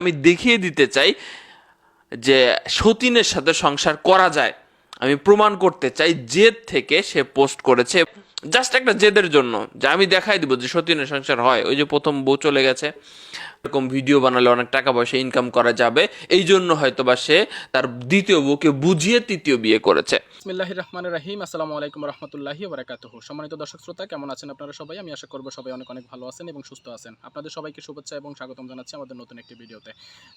আমি দেখিয়ে দিতে চাই যে সতীনের সাথে সংসার করা যায়। আমি প্রমাণ করতে চাই জেদ থেকে সে পোস্ট করেছে। জাস্ট একটা জেদের জন্য। যে আমি দেখাই দিব যে সতীনের সংসার হয়। ওই যে প্রথম বউ চলে গেছে। এরকম ভিডিও বানালে অনেক টাকা পয়সা ইনকাম করা যাবে। এই জন্য হয়তো বা সে তার দ্বিতীয় বউকে বুঝিয়ে তৃতীয় বিয়ে করেছে। আসসালামু আলাইকুম বারাকাতুহু। সম্মানিত দর্শক শ্রোতা, কেমন আছেন আপনারা সবাই? আমি আশা করব সবাই অনেক অনেক ভালো আছেন এবং সুস্থ আছেন। আপনাদের সবাইকে শুভেচ্ছা এবং স্বাগতম জানাচ্ছি আমাদের নতুন একটি ভিডিওতে।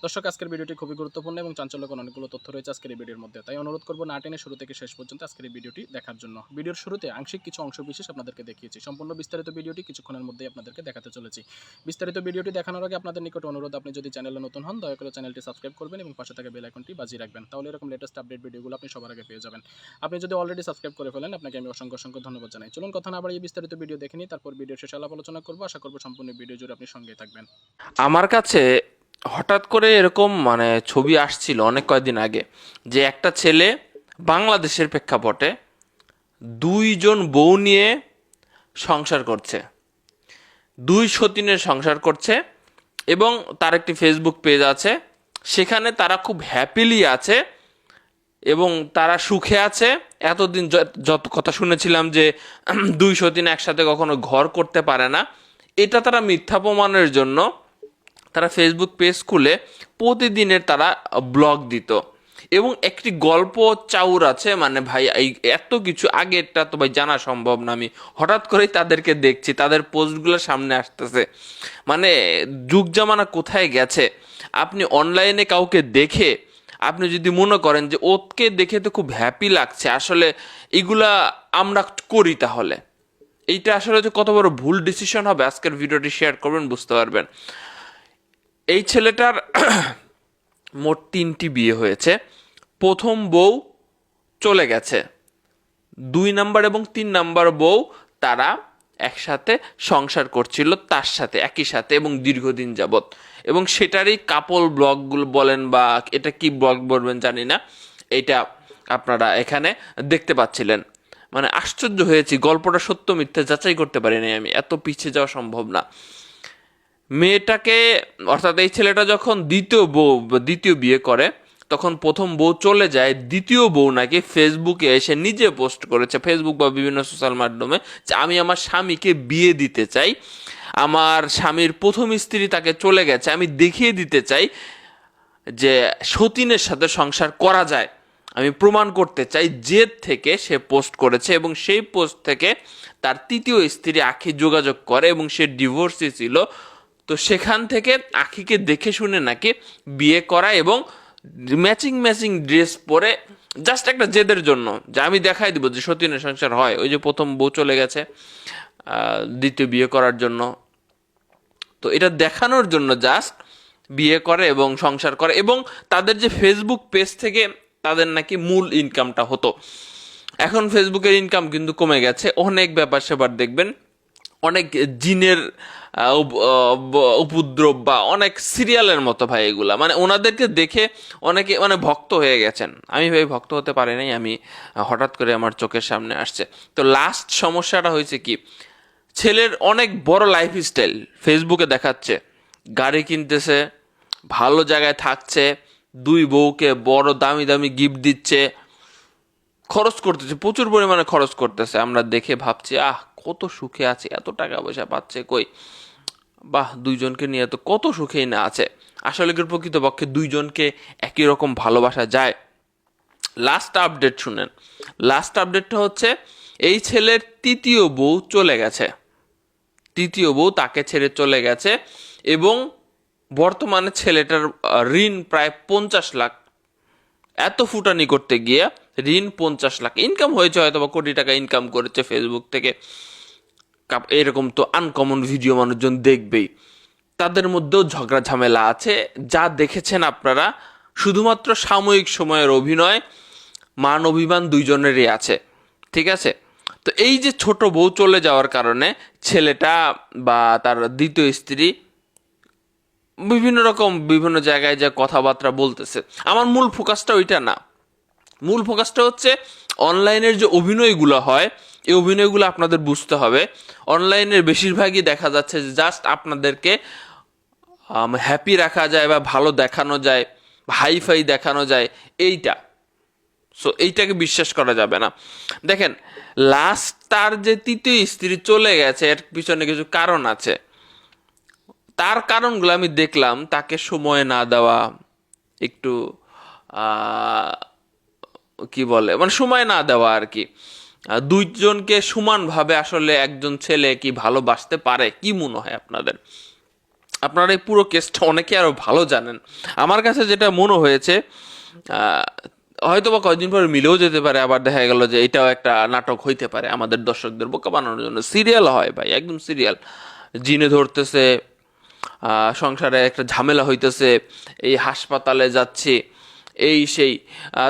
দর্শক, আজকের ভিডিওটি খুবই গুরুত্বপূর্ণ এবং চাঞ্চল্যকর অনেকগুলো তথ্য রয়েছে আজকের এই ভিডিওর মধ্যে। তাই অনুরোধ করব না টেনে শুরু থেকে শেষ পর্যন্ত আজকের এই ভিডিওটি দেখার জন্য। ভিডিওর শুরুতে আংশিক কিছু অংশ বিশেষ আপনাদেরকে দেখিয়েছি। সম্পূর্ণ বিস্তারিত ভিডিওটি কিছুক্ষণের মধ্যেই আপনাদেরকে দেখাতে চলেছি। বিস্তারিত ভিডিওটি দেখানোর আগে আপনাদের নিকট অনুরোধ, আপনি যদি চ্যানেলে নতুন হন, দয়া করে চ্যানেলটি সাবস্ক্রাইব করবেন এবং পাশে থাকা বেল আইকনটি বাজিয়ে রাখবেন। তাহলে এরকম লেটেস্ট আপডেট ভিডিওগুলো আপনি সবার আগে পেয়ে যাবেন। আপনি যদি অলরেডি সাবস্ক্রাইব করে ফেলেন, আপনাকে আমি অসংখ্য অসংখ্য ধন্যবাদ জানাই। চলুন কথা না বাড়িয়ে বিস্তারিত ভিডিও দেখে নিই, তারপর ভিডিও শেষে আলাপ আলোচনা করব। আশা করব সম্পূর্ণ ভিডিও জুড়ে আপনি সঙ্গে থাকবেন। আমার কাছে হঠাৎ করে এরকম মানে ছবি আসছিল অনেক কয়েকদিন আগে, যে একটা ছেলে বাংলাদেশের প্রেক্ষাপটে দুইজন বউ নিয়ে সংসার করছে। দুই সতীনের সংসার করছে এবং তার একটি ফেসবুক পেজ আছে। সেখানে তারা খুব হ্যাপিলি আছে এবং তারা সুখে আছে। এতদিন যত কথা শুনেছিলাম যে দুই সতীন একসাথে কখনো ঘর করতে পারে না, এটা তারা মিথ্যা প্রমাণের জন্য তারা ফেসবুক পেজ খুলে প্রতিদিনের তারা ব্লগ দিত। এবং একটি গল্প চাউর আছে মানে ভাই, এই এত কিছু আগেরটা তো ভাই জানা সম্ভব না আমি। হঠাৎ করেই তাদেরকে দেখছি, তাদের পোস্টগুলো সামনে আসতেছে। মানে যুগ জামানা কোথায় গেছে? আপনি অনলাইনে কাউকে দেখে, আপনি যদি মনে করেন যে ওকে দেখে তো খুব হ্যাপি লাগছে, আসলে এগুলা আমরা করি তাহলে। এইটা আসলে যে কত বড় ভুল ডিসিশন হবে, আজকের ভিডিওটি শেয়ার করবেন, বুঝতে পারবেন। এই ছেলেটার মোট তিনটি বিয়ে হয়েছে। প্রথম বউ চলে গেছে। দুই নাম্বার এবং তিন নাম্বার বউ তারা একসাথে সংসার করছিল, তার সাথে, একই সাথে এবং দীর্ঘদিন যাবৎ। এবং সেটারই কাপল ব্লগগুলো বলেন বা এটা কি ব্লগ বলবেন জানি না, এটা আপনারা এখানে দেখতে পাচ্ছিলেন। মানে আশ্চর্য হয়েছি, গল্পটা সত্য মিথ্যা যাচাই করতে পারিনি আমি, এত পিছিয়ে যাওয়া সম্ভব না। মেয়েটাকে, অর্থাৎ এই ছেলেটা যখন দ্বিতীয় বউ, দ্বিতীয় বিয়ে করে তখন প্রথম বউ চলে যায়, দ্বিতীয় বউ নাকি ফেসবুকে এসে নিজে পোস্ট করেছে, ফেসবুক বা বিভিন্ন সোশ্যাল মাধ্যমে, যে আমি আমার স্বামীকে বিয়ে দিতে চাই, আমার স্বামীর প্রথম স্ত্রী তাকে চলে গেছে, আমি দেখিয়ে দিতে চাই যে সতীনের সাথে সংসার করা যায়। আমি প্রমাণ করতে চাই জেদ থেকে সে পোস্ট করেছে এবং সেই পোস্ট থেকে তার তৃতীয় স্ত্রী আখি যোগাযোগ করে এবং সে ডিভোর্সি ছিল। তো সেখান থেকে আখিকে দেখে শুনে নাকি বিয়ে করা এবং ম্যাচিং ম্যাচিং ড্রেস পরে জাস্ট একটা জেদের জন্য, যে আমি দেখাই দিব যে সতীনের সংসার হয়। ওই যে প্রথম বউ চলে গেছে দ্বিতীয় বিয়ে করার জন্য। তো এটা দেখানোর জন্য জাস্ট বিয়ে করে এবং সংসার করে এবং তাদের যে ফেসবুক পেজ থেকে তাদের নাকি মূল ইনকামটা হতো। এখন ফেসবুকের ইনকাম কিন্তু কমে গেছে। অনেক ব্যাপার সেবার দেখবেন। অনেক জিনের উপদ্রব বা অনেক সিরিয়ালের মতো ভাই এগুলা। মানে ওনাদেরকে দেখে অনেকে মানে ভক্ত হয়ে গেছেন। আমি ভাই ভক্ত হতে পারি নাই, আমি হঠাৎ করে আমার চোখের সামনে আসছে। তো লাস্ট সমস্যাটা হয়েছে কি, ছেলের অনেক বড় লাইফ স্টাইল ফেসবুকে দেখাচ্ছে। গাড়ি কিনতেছে, ভালো জায়গায় থাকছে, দুই বউকে বড় দামি দামি গিফট দিচ্ছে, খরচ করতেছে, প্রচুর পরিমাণে খরচ করতেছে। আমরা দেখে ভাবছি, আহ কত সুখে আছে, এত টাকা পয়সা পাচ্ছে কই? বাহ, দুইজনকে নিয়ে তো কত সুখেই না আছে। আসলে প্রকৃতপক্ষে দুইজনকে একই রকম ভালোবাসা যায়। লাস্ট আপডেট শুনেন। লাস্ট আপডেটটা হচ্ছে, এই ছেলের তৃতীয় বউ চলে গেছে। তৃতীয় বউ তাকে ছেড়ে চলে গেছে এবং বর্তমানে ছেলেটার ঋণ প্রায় পঞ্চাশ লাখ। এত ফুটানি করতে গিয়ে ঋণ পঞ্চাশ লাখ। ইনকাম হয়েছে হয়তো বা কোটি টাকা ইনকাম করেছে ফেসবুক থেকে। এরকম তো আনকমন ভিডিও মানুষজন দেখবেই। তাদের মধ্যেও ঝগড়া ঝামেলা আছে। যা দেখেছেন আপনারা, শুধুমাত্র সাময়িক সময়ের অভিনয়, মান অভিমান দুইজনেরই আছে। ঠিক আছে? তো এই যে ছোট বউ চলে যাওয়ার কারণে ছেলেটা বা তার দ্বিতীয় স্ত্রী বিভিন্ন রকম বিভিন্ন জায়গায় যা কথাবার্তা বলতেছে। আমার মূল ফোকাসটা ওইটা না। মূল ফোকাসটা হচ্ছে অনলাইনের যে অভিনয়গুলো হয়, এই অভিনয়গুলো আপনাদের বুঝতে হবে। অনলাইনের বেশিরভাগই দেখা যাচ্ছে যে জাস্ট আপনাদেরকে হ্যাপি রাখা যায় বা ভালো দেখানো যায় হাই ফাই দেখানো যায়, এইটা। সো এইটাকে বিশ্বাস করা যাবে না। দেখেন লাস্ট তার যে তৃতীয় স্ত্রী চলে গেছে, এর পিছনে কিছু কারণ আছে। তার কারণগুলো আমি দেখলাম, তাকে সময় না দেওয়া, একটু কি বলে মানে সময় না দেওয়া আর কি দুইজনকে সমানভাবে আসলে একজন ছেলে কি ভালোবাসতে পারে? কি মনে হয় আপনাদের? আপনারা এই পুরো কেসটা অনেকে আরও ভালো জানেন। আমার কাছে যেটা মনে হয়েছে হয়তো বা কয়েকদিন পরে মিলেও যেতে পারে, আবার দেখা গেল যে এটাও একটা নাটক হইতে পারে আমাদের দর্শকদের বোকা বানানোর জন্য। সিরিয়াল হয় ভাই, একদম সিরিয়াল। জিনে ধরতেছে সংসারে একটা ঝামেলা হইতেছে, এই হাসপাতালে যাচ্ছে এই সেই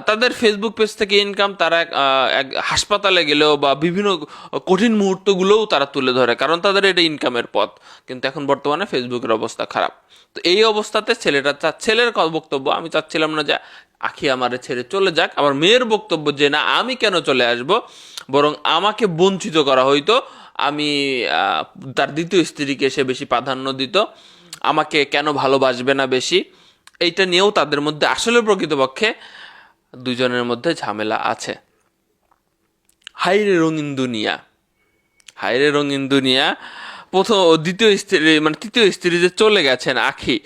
তাদের ফেসবুক পেজ থেকে ইনকাম তারা এক, হাসপাতালে গেলেও বা বিভিন্ন কঠিন মুহূর্তগুলোও তারা তুলে ধরে কারণ তাদের এটা ইনকামের পথ। কিন্তু এখন বর্তমানে ফেসবুকের অবস্থা খারাপ। তো এই অবস্থাতে ছেলেটা ছেলের বক্তব্য আমি চাচ্ছিলাম না যে আখি আমারে ছেড়ে চলে যাক আমার মেয়ের বক্তব্য যে না আমি কেন চলে আসব বরং আমাকে বঞ্চিত করা হইতো আমি তার দ্বিতীয় স্ত্রীকে সে বেশি প্রাধান্য দিত আমাকে কেন ভালোবাসবে না বেশি এইটা নিয়েও তাদের মধ্যে, আসলে প্রকৃতপক্ষে দুজনের মধ্যে ঝামেলা আছে। হাইরে রঙিন দুনিয়া। হাইরে রঙিন দুনিয়া। প্রথম, দ্বিতীয় স্ত্রী মানে তৃতীয় স্ত্রী যে চলে গেছেন আখি,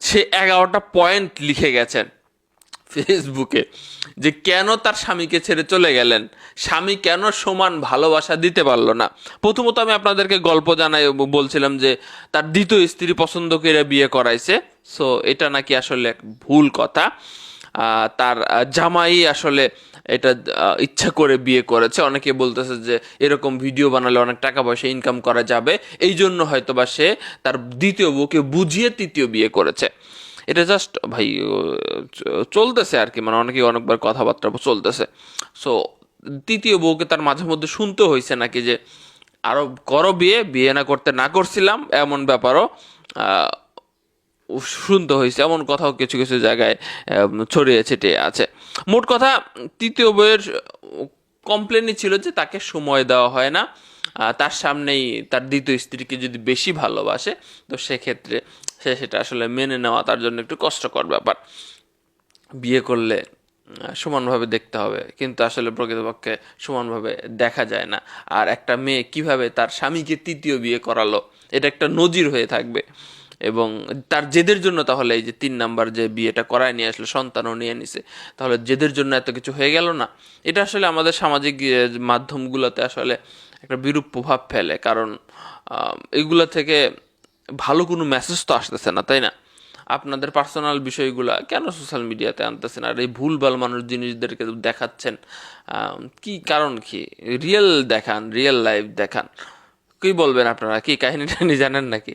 সে এগারোটা পয়েন্ট লিখে গেছেন। ফেসবুকে যে কেন তার স্বামীকে ছেড়ে চলে গেলেন? স্বামী কেন সমান ভালোবাসা দিতে পারল না? প্রথমত আমি আপনাদেরকে গল্প জানাই বলছিলাম যে তার দ্বিতীয় স্ত্রী পছন্দ করে বিয়ে করাইছে। সো এটা নাকি আসলে এক ভুল কথা। তার জামাই আসলে এটা ইচ্ছা করে বিয়ে করেছে। অনেকে বলতেছে যে এরকম ভিডিও বানালে অনেক টাকা পয়সা ইনকাম করা যাবে। এই জন্য হয়তো বা সে তার দ্বিতীয় বউকে বুঝিয়ে তৃতীয় বিয়ে করেছে। এটা জাস্ট ভাই চলতেছে আর কি। মানে অনেকে অনেকবার কথাবার্তা চলতেছে। সো তৃতীয় বউকে তার মাঝে মধ্যে শুনতে হয়েছে নাকি যে, আরও করো বিয়ে বিয়ে না করতে না করছিলাম, এমন ব্যাপারও। শুনতে হয়েছে এমন কথাও কিছু কিছু জায়গায় ছড়িয়ে ছিটিয়ে আছে। মোট কথা, তৃতীয় বইয়ের কমপ্লেনই ছিল যে তাকে সময় দেওয়া হয় না। তার সামনেই তার দ্বিতীয় স্ত্রীকে যদি বেশি ভালোবাসে, তো সেক্ষেত্রে সে সেটা আসলে মেনে নেওয়া তার জন্য একটু কষ্টকর ব্যাপার। বিয়ে করলে সমানভাবে দেখতে হবে। কিন্তু আসলে প্রকৃতপক্ষে সমানভাবে দেখা যায় না। আর একটা মেয়ে কীভাবে তার স্বামীকে তৃতীয় বিয়ে করালো, এটা একটা নজির হয়ে থাকবে। এবং তার জেদের জন্য তাহলে এই যে তিন নাম্বার যে বিয়েটা করায় নিয়ে আসলো, সন্তানও নিয়ে নিছে, তাহলে জেদের জন্য এত কিছু হয়ে গেল না? এটা আসলে আমাদের সামাজিক মাধ্যমগুলোতে আসলে একটা বিরূপ প্রভাব ফেলে। কারণ এগুলো থেকে ভালো কোনো মেসেজ তো আসতেছে না, তাই না? আপনাদের পার্সোনাল বিষয়গুলো কেন সোশ্যাল মিডিয়াতে আনতেছেন? আর এই ভুলভাল মানুষ জিনিসদেরকে দেখাচ্ছেন কি কারণ কি? রিয়েল দেখান রিয়েল লাইফ দেখান। কি বলবেন আপনারা? কি কাহিনী টাহিনী জানেন নাকি?